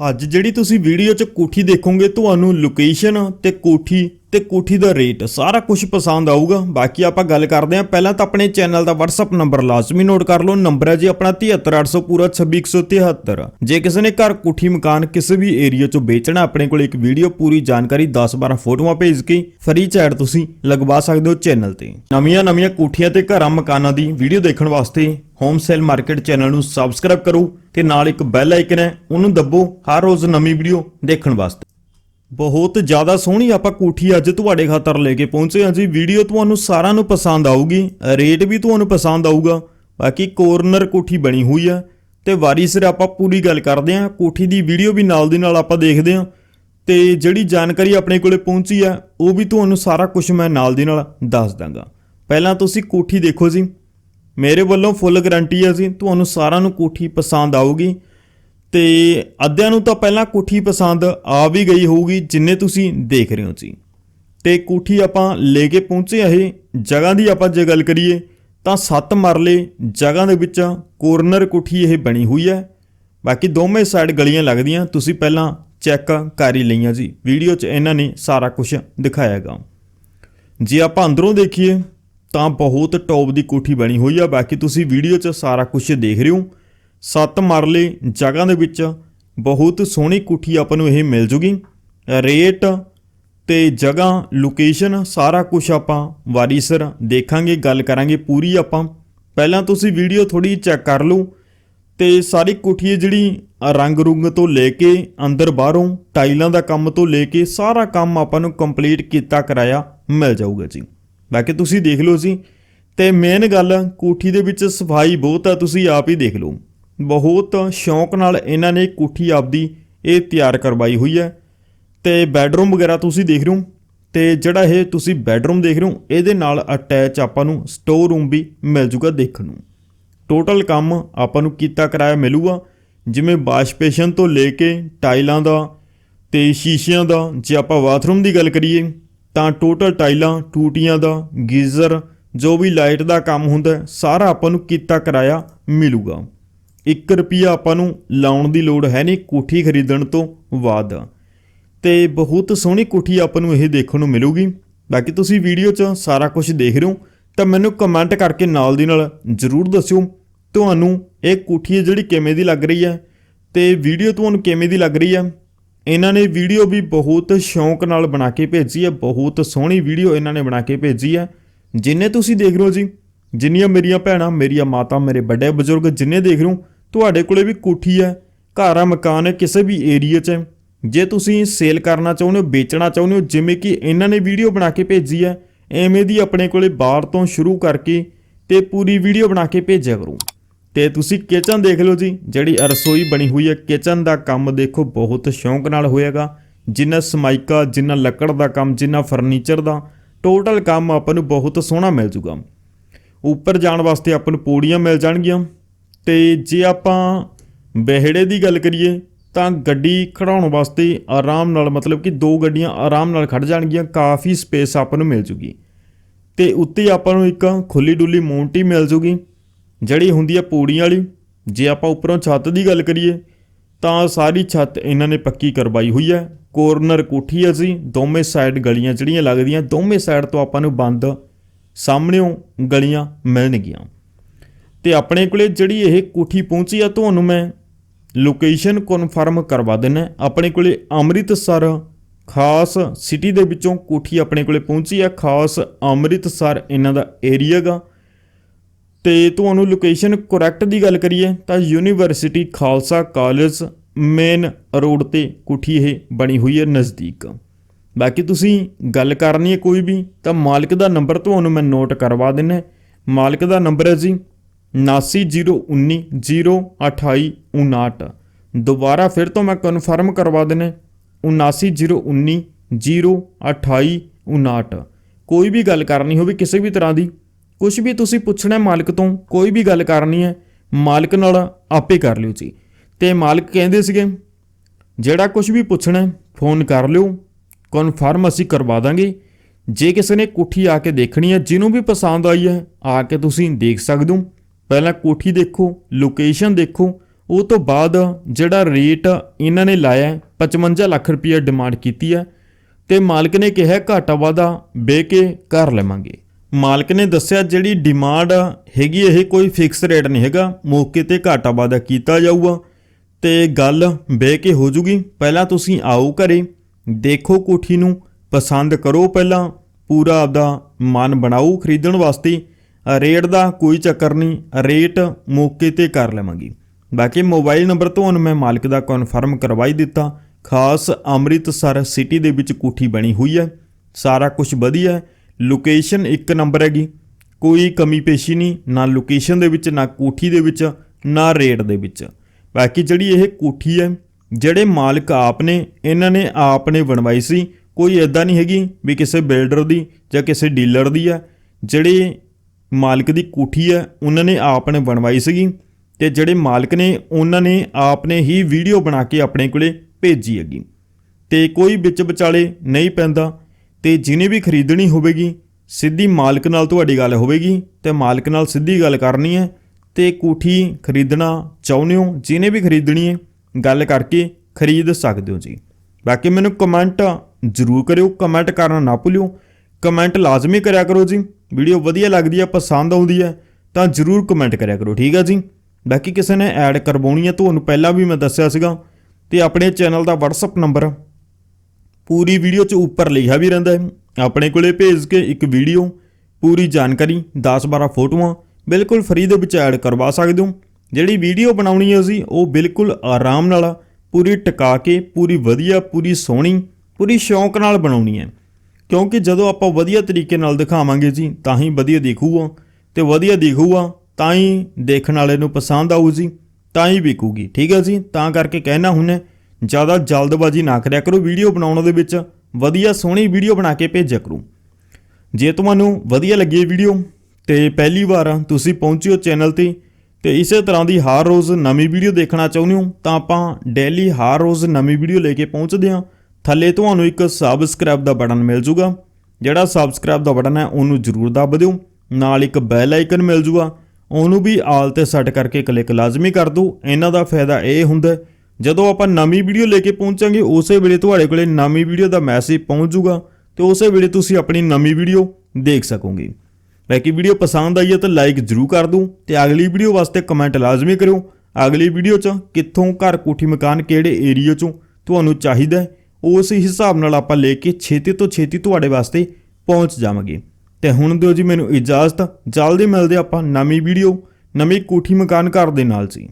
ਅੱਜ ਜਿਹੜੀ ਤੁਸੀਂ ਵੀਡੀਓ 'ਚ ਕੋਠੀ ਦੇਖੋਗੇ ਤੁਹਾਨੂੰ ਲੋਕੇਸ਼ਨ ਤੇ ਕੋਠੀ ਤੇ ਕੋਠੀ ਦਾ ਰੇਟ, ਸਾਰਾ ਕੁਝ ਪਸੰਦ ਆਊਗਾ। ਬਾਕੀ ਆਪਾਂ ਗੱਲ ਕਰਦੇ ਹਾਂ, ਪਹਿਲਾਂ ਤਾਂ ਆਪਣੇ ਚੈਨਲ ਦਾ WhatsApp ਨੰਬਰ ਲਾਜ਼ਮੀ ਨੋਟ ਕਰ ਲਓ। ਨੰਬਰ ਹੈ ਜੀ ਆਪਣਾ 73800 ਪੂਰਾ 26173 ਜੇ ਕਿਸੇ ਨੇ ਘਰ ਕੋਠੀ ਮਕਾਨ ਕਿਸੇ ਵੀ ਏਰੀਆ ਚ ਵੇਚਣਾ, ਆਪਣੇ ਕੋਲ ਇੱਕ ਵੀਡੀਓ ਪੂਰੀ ਜਾਣਕਾਰੀ 10-12 ਫੋਟੋਆਂ ਭੇਜ ਕੇ ਫ੍ਰੀ ਚੈਟ ਤੁਸੀਂ ਲਗਵਾ ਸਕਦੇ ਹੋ ਚੈਨਲ ਤੇ। ਨਵੀਆਂ ਨਵੀਆਂ ਕੋਠੀਆਂ ਤੇ ਘਰਾਂ ਮਕਾਨਾਂ ਦੀ ਵੀਡੀਓ ਦੇਖਣ ਵਾਸਤੇ ਹੋਮ ਸੇਲ ਮਾਰਕੀਟ ਚੈਨਲ ਨੂੰ ਸਬਸਕ੍ਰਾਈਬ ਕਰੋ ਤੇ ਨਾਲ ਇੱਕ ਬੈਲ ਆਈਕਨ ਹੈ, ਉਹਨੂੰ ਦੱਬੋ ਹਰ ਰੋਜ਼ ਨਵੀਂ ਵੀਡੀਓ ਦੇਖਣ ਵਾਸਤੇ। ਬਹੁਤ ਜ਼ਿਆਦਾ ਸੋਹਣੀ ਆਪਾਂ ਕੋਠੀ ਅੱਜ ਤੁਹਾਡੇ ਖਾਤਰ ਲੈ ਕੇ ਪਹੁੰਚੇ ਹਾਂ ਜੀ। ਵੀਡੀਓ ਤੁਹਾਨੂੰ ਸਾਰਿਆਂ ਨੂੰ ਪਸੰਦ ਆਊਗੀ, ਰੇਟ ਵੀ ਤੁਹਾਨੂੰ ਪਸੰਦ ਆਊਗਾ। ਬਾਕੀ ਕੋਰਨਰ ਕੋਠੀ ਬਣੀ ਹੋਈ ਆ ਤੇ ਵਾਰੀ ਸਿਰ ਆਪਾਂ ਪੂਰੀ ਗੱਲ ਕਰਦੇ ਹਾਂ। ਕੋਠੀ ਦੀ ਵੀਡੀਓ ਵੀ ਨਾਲ ਦੀ ਨਾਲ ਆਪਾਂ ਦੇਖਦੇ ਹਾਂ ਤੇ ਜਿਹੜੀ ਜਾਣਕਾਰੀ ਆਪਣੇ ਕੋਲੇ ਪਹੁੰਚੀ ਆ, ਉਹ ਵੀ ਤੁਹਾਨੂੰ ਸਾਰਾ ਕੁਝ ਮੈਂ ਨਾਲ ਦੀ ਨਾਲ ਦੱਸ ਦਾਂਗਾ। ਪਹਿਲਾਂ ਤੁਸੀਂ ਕੋਠੀ ਦੇਖੋ ਜੀ। ਮੇਰੇ ਵੱਲੋਂ ਫੁੱਲ ਗਾਰੰਟੀ ਹੈ ਜੀ, ਤੁਹਾਨੂੰ ਸਾਰਿਆਂ ਨੂੰ ਕੋਠੀ ਪਸੰਦ ਆਊਗੀ। ਤੇ ਅੱਧਿਆਂ ਨੂੰ ਤਾਂ ਪਹਿਲਾਂ ਕੋਠੀ ਪਸੰਦ ਆ ਵੀ ਗਈ ਹੋਊਗੀ, ਜਿੰਨੇ ਤੁਸੀਂ ਦੇਖ ਰਹੇ ਹੋ ਜੀ। ਤੇ ਕੋਠੀ ਆਪਾਂ ਲੈ ਕੇ ਪਹੁੰਚੇ ਆ ਇਹ, ਜਗ੍ਹਾ ਦੀ ਆਪਾਂ ਜੇ ਗੱਲ ਕਰੀਏ, ਤਾਂ ਸੱਤ ਮਰਲੇ ਜਗ੍ਹਾ ਦੇ ਵਿੱਚ ਕੋਰਨਰ ਕੋਠੀ ਇਹ ਬਣੀ ਹੋਈ ਹੈ। ਬਾਕੀ ਦੋਵੇਂ ਸਾਈਡ ਗਲੀਆਂ ਲੱਗਦੀਆਂ, ਤੁਸੀਂ ਪਹਿਲਾਂ ਚੈੱਕ ਕਰ ਹੀ ਲਈਆਂ ਜੀ। ਵੀਡੀਓ 'ਚ ਇਹਨਾਂ ਨੇ ਸਾਰਾ ਕੁਝ ਦਿਖਾਇਆਗਾ। ਜੇ ਆਪਾਂ ਅੰਦਰੋਂ ਦੇਖੀਏ, ਤਾਂ ਬਹੁਤ ਟੌਪ ਦੀ ਕੋਠੀ ਬਣੀ ਹੋਈ ਆ। ਬਾਕੀ ਤੁਸੀਂ ਵੀਡੀਓ 'ਚ ਸਾਰਾ ਕੁਝ ਦੇਖ ਰਹੇ ਹੋ। ਸੱਤ ਮਰਲੇ ਜਗ੍ਹਾ ਦੇ ਵਿੱਚ ਬਹੁਤ ਸੋਹਣੀ ਕੋਠੀ ਆਪਾਂ ਨੂੰ ਇਹ ਮਿਲ ਜੂਗੀ। ਰੇਟ ਤੇ ਜਗ੍ਹਾ ਲੋਕੇਸ਼ਨ ਸਾਰਾ ਕੁਝ ਆਪਾਂ ਵਾਰੀਸਰ ਦੇਖਾਂਗੇ, ਗੱਲ ਕਰਾਂਗੇ ਪੂਰੀ ਆਪਾਂ। ਪਹਿਲਾਂ ਤੁਸੀਂ ਵੀਡੀਓ ਥੋੜੀ ਚੈੱਕ ਕਰ ਲਓ ਤੇ ਸਾਰੀ ਕੋਠੀ ਜਿਹੜੀ ਰੰਗ ਰੁੰਗ ਤੋਂ ਲੈ ਕੇ ਅੰਦਰ ਬਾਹਰੋਂ ਟਾਈਲਾਂ ਦਾ ਕੰਮ ਤੋਂ ਲੈ ਕੇ ਸਾਰਾ ਕੰਮ ਆਪਾਂ ਨੂੰ ਕੰਪਲੀਟ ਕੀਤਾ ਕਰਾਇਆ ਮਿਲ ਜਾਊਗਾ ਜੀ। ਬਾਕੀ ਤੁਸੀਂ ਦੇਖ ਲਓ ਜੀ। ਤੇ ਮੇਨ ਗੱਲ ਕੋਠੀ ਦੇ ਵਿੱਚ ਸਫ਼ਾਈ ਬਹੁਤ ਆ, ਤੁਸੀਂ ਆਪ ਹੀ ਦੇਖ ਲਓ। ਬਹੁਤ ਸ਼ੌਂਕ ਨਾਲ ਇਹਨਾਂ ਨੇ ਕੋਠੀ ਆਪਦੀ ਇਹ ਤਿਆਰ ਕਰਵਾਈ ਹੋਈ ਹੈ। ਤੇ ਬੈੱਡਰੂਮ ਵਗੈਰਾ ਤੁਸੀਂ ਦੇਖ ਰਹੇ ਹੋ ਤੇ ਜਿਹੜਾ ਇਹ ਤੁਸੀਂ ਬੈੱਡਰੂਮ ਦੇਖ ਰਹੇ ਹੋ, ਇਹਦੇ ਨਾਲ ਅਟੈਚ ਆਪਾਂ ਨੂੰ ਸਟੋਰ ਰੂਮ ਵੀ ਮਿਲ ਜੂਗਾ ਦੇਖਣ ਨੂੰ। ਟੋਟਲ ਕੰਮ ਆਪਾਂ ਨੂੰ ਕੀਤਾ ਕਰਾਇਆ ਮਿਲੂਗਾ, ਜਿਵੇਂ ਵਾਸ਼ਪੇਸ਼ਨ ਤੋਂ ਲੈ ਕੇ ਟਾਈਲਾਂ ਦਾ ਤੇ ਸ਼ੀਸ਼ਿਆਂ ਦਾ, ਜੇ ਆਪਾਂ ਬਾਥਰੂਮ ਦੀ ਗੱਲ ਕਰੀਏ, ਤਾਂ ਟੋਟਲ ਟਾਈਲਾਂ, ਟੂਟੀਆਂ ਦਾ, ਗੀਜ਼ਰ, ਜੋ ਵੀ ਲਾਈਟ ਦਾ ਕੰਮ ਹੁੰਦਾ, ਸਾਰਾ ਆਪਾਂ ਨੂੰ ਕੀਤਾ ਕਰਾਇਆ ਮਿਲੂਗਾ। 1 ਰੁਪਿਆ ਆਪਾਂ ਨੂੰ ਲਾਉਣ ਦੀ ਲੋੜ ਹੈ ਨਹੀਂ ਕੋਠੀ ਖਰੀਦਣ ਤੋਂ ਬਾਅਦ। ਤੇ ਬਹੁਤ ਸੋਹਣੀ ਕੋਠੀ ਆਪਾਂ ਨੂੰ ਇਹ ਦੇਖਣ ਨੂੰ ਮਿਲੂਗੀ। ਬਾਕੀ ਤੁਸੀਂ ਵੀਡੀਓ 'ਚ ਸਾਰਾ ਕੁਝ ਦੇਖ ਰਹੇ ਹੋ, ਤਾਂ ਮੈਨੂੰ ਕਮੈਂਟ ਕਰਕੇ ਨਾਲ ਦੀ ਨਾਲ ਜਰੂਰ ਦੱਸਿਓ ਤੁਹਾਨੂੰ ਇਹ ਕੋਠੀ ਜਿਹੜੀ ਕਿਵੇਂ ਦੀ ਲੱਗ ਰਹੀ ਹੈ ਤੇ ਵੀਡੀਓ ਤੁਹਾਨੂੰ ਕਿਵੇਂ ਦੀ ਲੱਗ ਰਹੀ ਹੈ। ਇਹਨਾਂ ਨੇ ਵੀਡੀਓ ਵੀ ਬਹੁਤ ਸ਼ੌਂਕ ਨਾਲ ਬਣਾ ਕੇ ਭੇਜੀ ਹੈ, ਬਹੁਤ ਸੋਹਣੀ ਵੀਡੀਓ ਇਹਨਾਂ ਨੇ ਬਣਾ ਕੇ ਭੇਜੀ ਹੈ। ਜਿੰਨੇ ਤੁਸੀਂ ਦੇਖ ਰਹੇ ਹੋ ਜੀ, ਜਿੰਨੀਆਂ ਮੇਰੀਆਂ ਭੈਣਾਂ, ਮੇਰੀਆਂ ਮਾਤਾ, ਮੇਰੇ ਵੱਡੇ ਬਜ਼ੁਰਗ ਜਿੰਨੇ ਦੇਖ ਰਹੇ ਹੋ ਤੁਹਾਡੇ ਕੋਲੇ ਵੀ ਕੋਠੀ ਹੈ, ਘਰ ਆ, ਮਕਾਨ ਹੈ, ਕਿਸੇ ਵੀ ਏਰੀਆ 'ਚ। ਜੇ ਤੁਸੀਂ ਸੇਲ ਕਰਨਾ ਚਾਹੁੰਦੇ ਹੋ, ਵੇਚਣਾ ਚਾਹੁੰਦੇ ਹੋ, ਜਿਵੇਂ ਕਿ ਇਹਨਾਂ ਨੇ ਵੀਡੀਓ ਬਣਾ ਕੇ ਭੇਜੀ ਹੈ, ਐਵੇਂ ਦੀ ਆਪਣੇ ਕੋਲੇ ਬਾਹਰ ਤੋਂ ਸ਼ੁਰੂ ਕਰਕੇ ਤੇ ਪੂਰੀ ਵੀਡੀਓ ਬਣਾ ਕੇ ਭੇਜਿਆ ਕਰੋ। ਤੇ ਤੁਸੀਂ ਕਿਚਨ ਦੇਖ ਲਓ ਜੀ, ਜਿਹੜੀ ਰਸੋਈ ਬਣੀ ਹੋਈ ਹੈ ਕਿਚਨ ਦਾ ਕੰਮ ਦੇਖੋ, ਬਹੁਤ ਸ਼ੌਂਕ ਨਾਲ ਹੋਏਗਾ ਜਿੰਨਾ ਸਮਾਈਕਾ ਜਿੰਨਾ ਲੱਕੜ ਦਾ ਕੰਮ, ਜਿੰਨਾ ਫਰਨੀਚਰ ਦਾ ਟੋਟਲ ਕੰਮ ਆਪਾਂ ਨੂੰ ਬਹੁਤ ਸੋਹਣਾ ਮਿਲ ਜੂਗਾ। ਉੱਪਰ ਜਾਣ ਵਾਸਤੇ ਆਪਾਂ ਨੂੰ ਪੌੜੀਆਂ ਮਿਲ ਜਾਣਗੀਆਂ। ਤੇ ਜੇ ਆਪਾਂ ਵਿਹੜੇ ਦੀ ਗੱਲ ਕਰੀਏ, ਤਾਂ ਗੱਡੀ ਖੜਾਉਣ ਵਾਸਤੇ ਆਰਾਮ ਨਾਲ, ਮਤਲਬ ਕਿ ਦੋ ਗੱਡੀਆਂ ਆਰਾਮ ਨਾਲ ਖੜ ਜਾਣਗੀਆਂ, ਕਾਫੀ ਸਪੇਸ ਆਪਾਂ ਨੂੰ ਮਿਲ ਜੂਗੀ। ਤੇ ਉੱਤੇ ਆਪਾਂ ਨੂੰ ਇੱਕ ਖੁੱਲੀ ਡੁੱਲੀ ਮੌਂਟੀ ਮਿਲ ਜੂਗੀ, ਜਿਹੜੀ ਹੁੰਦੀ ਹੈ ਪੂੜੀਆਂ ਵਾਲੀ। ਜੇ ਆਪਾਂ ਉੱਪਰੋਂ ਛੱਤ ਦੀ ਗੱਲ ਕਰੀਏ, ਤਾਂ ਸਾਰੀ ਛੱਤ ਇਹਨਾਂ ਨੇ ਪੱਕੀ ਕਰਵਾਈ ਹੋਈ ਹੈ ਕੋਰਨਰ ਕੋਠੀ ਹੈ ਜੀ, ਦੋਵੇਂ ਸਾਈਡ ਗਲੀਆਂ ਜਿਹੜੀਆਂ ਲੱਗਦੀਆਂ, ਦੋਵੇਂ ਸਾਈਡ ਤੋਂ ਆਪਾਂ ਨੂੰ ਬੰਦ ਸਾਹਮਣੇੋਂ ਗਲੀਆਂ ਮਿਲਣਗੀਆਂ। ਤੇ ਆਪਣੇ ਕੋਲੇ ਜਿਹੜੀ ਇਹ ਕੋਠੀ ਪਹੁੰਚੀ ਆ, ਤੁਹਾਨੂੰ ਮੈਂ ਲੋਕੇਸ਼ਨ ਕਨਫਰਮ ਕਰਵਾ ਦਿੰਨਾ ਆਪਣੇ ਕੋਲੇ ਅੰਮ੍ਰਿਤਸਰ ਖਾਸ ਸਿਟੀ ਦੇ ਵਿੱਚੋਂ ਕੋਠੀ ਆਪਣੇ ਕੋਲੇ ਪਹੁੰਚੀ ਆ। ਖਾਸ ਅੰਮ੍ਰਿਤਸਰ ਇਹਨਾਂ ਦਾ ਏਰੀਆ ਗਾ। ਤੇ ਤੁਹਾਨੂੰ ਲੋਕੇਸ਼ਨ ਕਰੈਕਟ ਦੀ ਗੱਲ ਕਰੀਏ ਤਾਂ university Khalsa college main road ਤੇ ਕੋਠੀ ਇਹ ਬਣੀ ਹੋਈ ਹੈ ਨਜ਼ਦੀਕ। ਬਾਕੀ ਤੁਸੀਂ ਗੱਲ ਕਰਨੀ ਹੈ ਕੋਈ ਵੀ, ਤਾਂ ਮਾਲਕ ਦਾ ਨੰਬਰ ਤੁਹਾਨੂੰ ਮੈਂ ਨੋਟ ਕਰਵਾ ਦਿੰਨਾ ਮਾਲਕ ਦਾ ਨੰਬਰ ਹੈ ਜੀ 7901902859 ਦੁਬਾਰਾ ਫਿਰ ਤੋਂ ਮੈਂ ਕਨਫਰਮ ਕਰਵਾ ਦਿੰਨਾ 7901902859 ਕੋਈ ਵੀ ਗੱਲ ਕਰਨੀ ਹੋਵੇ ਕਿਸੇ ਵੀ ਤਰ੍ਹਾਂ ਦੀ ਕੁਝ ਵੀ ਤੁਸੀਂ ਪੁੱਛਣਾ ਮਾਲਕ ਤੋਂ, ਕੋਈ ਵੀ ਗੱਲ ਕਰਨੀ ਹੈ, ਮਾਲਕ ਨਾਲ ਆਪੇ ਕਰ ਲਿਓ ਜੀ। ਤੇ ਮਾਲਕ ਕਹਿੰਦੇ ਸੀਗੇ, ਜਿਹੜਾ ਕੁਝ ਵੀ ਪੁੱਛਣਾ ਫੋਨ ਕਰ ਲਿਓ ਕਨਫਰਮ ਅਸੀਂ ਕਰਵਾ ਦਾਂਗੇ। ਜੇ ਕਿਸੇ ਨੇ ਕੋਠੀ ਆ ਕੇ ਦੇਖਣੀ ਹੈ, ਜਿਹਨੂੰ ਵੀ ਪਸੰਦ ਆਈ ਹੈ, ਆ ਕੇ ਤੁਸੀਂ ਦੇਖ ਸਕਦੇ ਹੋ। ਪਹਿਲਾਂ ਕੋਠੀ ਦੇਖੋ ਲੋਕੇਸ਼ਨ ਦੇਖੋ ਉਹ ਤੋਂ ਬਾਅਦ ਜਿਹੜਾ ਰੇਟ ਇਹਨਾਂ ਨੇ ਲਾਇਆ ਹੈ, 55 ਲੱਖ ਰੁਪਏ ਡਿਮਾਂਡ ਕੀਤੀ ਹੈ ਤੇ ਮਾਲਕ ਨੇ ਕਿਹਾ ਘਾਟਾ ਵਾਦਾ ਵੇ ਕੇ ਕਰ ਲਵਾਂਗੇ। ਮਾਲਕ ਨੇ ਦੱਸਿਆ ਜਿਹੜੀ ਡਿਮਾਂਡ ਹੈਗੀ ਇਹ ਕੋਈ ਫਿਕਸ ਰੇਟ ਨਹੀਂ ਹੈਗਾ। ਮੌਕੇ ਤੇ ਘਾਟਾ ਵਾਦਾ ਕੀਤਾ ਜਾਊਗਾ। ਤੇ ਗੱਲ ਬਹਿ ਕੇ ਹੋ ਜੂਗੀ। ਪਹਿਲਾਂ ਤੁਸੀਂ ਆਓ ਘਰੇ ਦੇਖੋ ਕੋਠੀ ਨੂੰ ਪਸੰਦ ਕਰੋ ਪਹਿਲਾਂ ਪੂਰਾ ਆਪਦਾ ਮਨ ਬਣਾਓ ਖਰੀਦਣ ਵਾਸਤੇ। ਰੇਟ ਦਾ ਕੋਈ ਚੱਕਰ ਨਹੀਂ, ਰੇਟ ਮੌਕੇ ਤੇ ਕਰ ਲਵਾਂਗੀ। ਬਾਕੀ ਮੋਬਾਈਲ ਨੰਬਰ ਤੁਹਾਨੂੰ ਮੈਂ ਮਾਲਕ ਦਾ ਕਨਫਰਮ ਕਰਵਾਈ ਦਿੱਤਾ। ਖਾਸ ਅੰਮ੍ਰਿਤਸਰ ਸਿਟੀ ਦੇ ਵਿੱਚ ਕੋਠੀ ਬਣੀ ਹੋਈ ਹੈ। ਸਾਰਾ ਕੁਝ ਵਧੀਆ ਲੋਕੇਸ਼ਨ ਇੱਕ ਨੰਬਰ ਹੈਗੀ। ਕੋਈ ਕਮੀ ਪੇਸ਼ੀ ਨਹੀਂ, ਨਾ ਲੋਕੇਸ਼ਨ ਦੇ ਵਿੱਚ, ਨਾ ਕੋਠੀ ਦੇ ਵਿੱਚ, ਨਾ ਰੇਟ ਦੇ ਵਿੱਚ। ਬਾਕੀ ਜਿਹੜੀ ਇਹ ਕੋਠੀ ਹੈ, ਜਿਹੜੇ ਮਾਲਕ ਆਪ ਨੇ, ਇਹਨਾਂ ਨੇ ਆਪ ਨੇ ਬਣਵਾਈ ਸੀ, ਕੋਈ ਐਦਾਂ ਨਹੀਂ ਹੈਗੀ ਵੀ ਕਿਸੇ ਬਿਲਡਰ ਦੀ ਜਾਂ ਕਿਸੇ ਡੀਲਰ ਦੀ ਹੈ। ਜਿਹੜੇ ਮਾਲਕ ਦੀ ਕੋਠੀ ਹੈ, ਉਹਨਾਂ ਨੇ ਆਪ ਨੇ ਬਣਵਾਈ ਸੀਗੀ ਤੇ ਜਿਹੜੇ ਮਾਲਕ ਨੇ, ਉਹਨਾਂ ਨੇ ਆਪ ਨੇ ਹੀ ਵੀਡੀਓ ਬਣਾ ਕੇ ਆਪਣੇ ਕੋਲੇ ਭੇਜੀ ਹੈਗੀ। ਤੇ ਕੋਈ ਵਿੱਚ ਵਿਚਾਲੇ ਨਹੀਂ ਪੈਂਦਾ ਤੇ ਜਿਹਨੇ ਵੀ ਖਰੀਦਣੀ ਹੋਵੇਗੀ, ਸਿੱਧੀ ਮਾਲਕ ਨਾਲ ਤੁਹਾਡੀ ਗੱਲ ਹੋਵੇਗੀ ਤੇ ਮਾਲਕ ਨਾਲ ਸਿੱਧੀ ਗੱਲ ਕਰਨੀ ਹੈ ਤੇ ਕੋਠੀ ਖਰੀਦਣਾ ਚਾਹੁੰਦੇ ਹੋ, ਜਿਹਨੇ ਵੀ ਖਰੀਦਣੀ ਹੈ, ਗੱਲ ਕਰਕੇ ਖਰੀਦ ਸਕਦੇ ਹੋ ਜੀ। ਬਾਕੀ ਮੈਨੂੰ ਕਮੈਂਟ ਜ਼ਰੂਰ ਕਰਿਓ ਕਮੈਂਟ ਕਰਨਾ ਨਾ ਭੁੱਲਿਓ ਕਮੈਂਟ ਲਾਜ਼ਮੀ ਕਰਿਆ ਕਰੋ ਜੀ। ਵੀਡੀਓ ਵਧੀਆ ਲੱਗਦੀ ਹੈ ਪਸੰਦ ਆਉਂਦੀ ਹੈ ਤਾਂ ਜ਼ਰੂਰ ਕਮੈਂਟ ਕਰਿਆ ਕਰੋ, ਠੀਕ ਆ ਜੀ? ਬਾਕੀ ਕਿਸੇ ਨੇ ਐਡ ਕਰਵਾਉਣੀ ਹੈ ਤੁਹਾਨੂੰ ਪਹਿਲਾਂ ਵੀ ਮੈਂ ਦੱਸਿਆ ਸੀਗਾ, ਤੇ ਆਪਣੇ ਚੈਨਲ ਦਾ WhatsApp ਨੰਬਰ ਪੂਰੀ ਵੀਡੀਓ 'ਚ ਉੱਪਰ ਲਿਖਿਆ ਵੀ ਰਹਿੰਦਾ ਹੈ। ਆਪਣੇ ਕੋਲੇ ਭੇਜ ਕੇ ਇੱਕ ਵੀਡੀਓ, ਪੂਰੀ ਜਾਣਕਾਰੀ 10-12 ਫੋਟੋਆਂ, ਬਿਲਕੁਲ ਫ੍ਰੀ ਦੇ ਵਿੱਚ ਐਡ ਕਰਵਾ ਸਕਦੇ ਹੋ। ਜਿਹੜੀ ਵੀਡੀਓ ਬਣਾਉਣੀ ਹੈ ਜੀ, ਉਹ ਬਿਲਕੁਲ ਆਰਾਮ ਨਾਲ, ਪੂਰੀ ਟਿਕਾ ਕੇ, ਪੂਰੀ ਵਧੀਆ, ਪੂਰੀ ਸੋਹਣੀ, ਪੂਰੀ ਸ਼ੌਂਕ ਨਾਲ ਬਣਾਉਣੀ ਹੈ। ਕਿਉਂਕਿ ਜਦੋਂ ਆਪਾਂ ਵਧੀਆ ਤਰੀਕੇ ਨਾਲ ਦਿਖਾਵਾਂਗੇ ਜੀ, ਤਾਂ ਹੀ ਵਧੀਆ ਦਿਖੂਗਾ। ਤੇ ਵਧੀਆ ਦਿਖੂਗਾ, ਤਾਂ ਹੀ ਦੇਖਣ ਵਾਲੇ ਨੂੰ ਪਸੰਦ ਆਊ ਜੀ, ਤਾਂ ਹੀ ਵਿਕੂਗੀ। ਠੀਕ ਹੈ ਜੀ? ਤਾਂ ਕਰਕੇ ਕਹਿਣਾ ਹੁੰਨੇ, ਜ਼ਿਆਦਾ ਜਲਦਬਾਜ਼ੀ ਨਾ ਕਰਿਆ ਕਰੋ। ਵੀਡੀਓ ਬਣਾਉਣ ਦੇ ਵਿੱਚ ਵਧੀਆ ਸੋਹਣੀ ਵੀਡੀਓ ਬਣਾ ਕੇ ਭੇਜਿਆ ਕਰੋ। ਜੇ ਤੁਹਾਨੂੰ ਵਧੀਆ ਲੱਗੀ ਇਹ ਵੀਡੀਓ, ਤੇ ਪਹਿਲੀ ਵਾਰ ਤੁਸੀਂ ਪਹੁੰਚਿਓ ਚੈਨਲ ਤੇ ਤੇ ਇਸੇ ਤਰ੍ਹਾਂ ਦੀ ਹਰ ਰੋਜ਼ ਨਵੀਂ ਵੀਡੀਓ ਦੇਖਣਾ ਚਾਹੁੰਦੇ ਹੋ, ਤਾਂ ਆਪਾਂ ਡੇਲੀ ਹਰ ਰੋਜ਼ ਨਵੀਂ ਵੀਡੀਓ ਲੈ ਕੇ ਪਹੁੰਚਦੇ ਹਾਂ। ਥੱਲੇ ਤੁਹਾਨੂੰ ਇੱਕ ਸਬਸਕ੍ਰਾਈਬ ਦਾ ਬਟਨ ਮਿਲ ਜੂਗਾ। ਜਿਹੜਾ ਸਬਸਕ੍ਰਾਈਬ ਦਾ ਬਟਨ ਹੈ, ਉਹਨੂੰ ਜ਼ਰੂਰ ਦੱਬ ਦਿਓ। ਨਾਲ ਇੱਕ ਬੈਲ ਆਈਕਨ ਮਿਲ ਜੂਗਾ। ਉਹਨੂੰ ਵੀ ਆਲ ਤੇ ਸੈੱਟ ਕਰਕੇ ਕਲਿੱਕ ਲਾਜ਼ਮੀ ਕਰ ਦਿਓ। ਇਹਨਾਂ ਦਾ ਫਾਇਦਾ ਇਹ ਹੁੰਦਾ ਜਦੋਂ ਆਪਾਂ ਨਵੀਂ ਵੀਡੀਓ ਲੈ ਕੇ ਪਹੁੰਚਾਂਗੇ, ਉਸੇ ਵੇਲੇ ਤੁਹਾਡੇ ਕੋਲੇ ਨਵੀਂ ਵੀਡੀਓ ਦਾ ਮੈਸੇਜ ਪਹੁੰਚ ਜੂਗਾ ਤੇ ਉਸੇ ਵੇਲੇ ਤੁਸੀਂ ਆਪਣੀ ਨਵੀਂ ਵੀਡੀਓ ਦੇਖ ਸਕੋਗੇ। ਬਾਕੀ ਵੀਡੀਓ ਪਸੰਦ ਆਈ ਹੈ ਤਾਂ ਲਾਈਕ ਜ਼ਰੂਰ ਕਰ ਦਿਓ ਤੇ ਅਗਲੀ ਵੀਡੀਓ ਵਾਸਤੇ ਕਮੈਂਟ ਲਾਜ਼ਮੀ ਕਰਿਓ। ਅਗਲੀ ਵੀਡੀਓ 'ਚ ਕਿੱਥੋਂ ਘਰ ਕੋਠੀ ਮਕਾਨ ਕਿਹੜੇ ਏਰੀਆ 'ਚੋਂ ਤੁਹਾਨੂੰ ਚਾਹੀਦਾ ਉਸ ਹਿਸਾਬ ਨਾਲ ਆਪਾਂ ਲੈ ਕੇ ਛੇਤੀ ਤੋਂ ਛੇਤੀ ਤੁਹਾਡੇ ਵਾਸਤੇ ਪਹੁੰਚ ਜਾਵਾਂਗੇ। ਤੇ ਹੁਣ ਦਿਓ ਜੀ ਮੈਨੂੰ ਇਜਾਜ਼ਤ। ਜਲਦੀ ਮਿਲਦੇ ਆਪਾਂ ਨਵੀਂ ਵੀਡੀਓ ਨਵੀਂ ਕੋਠੀ ਮਕਾਨ ਘਰ ਦੇ ਨਾਲ ਜੀ।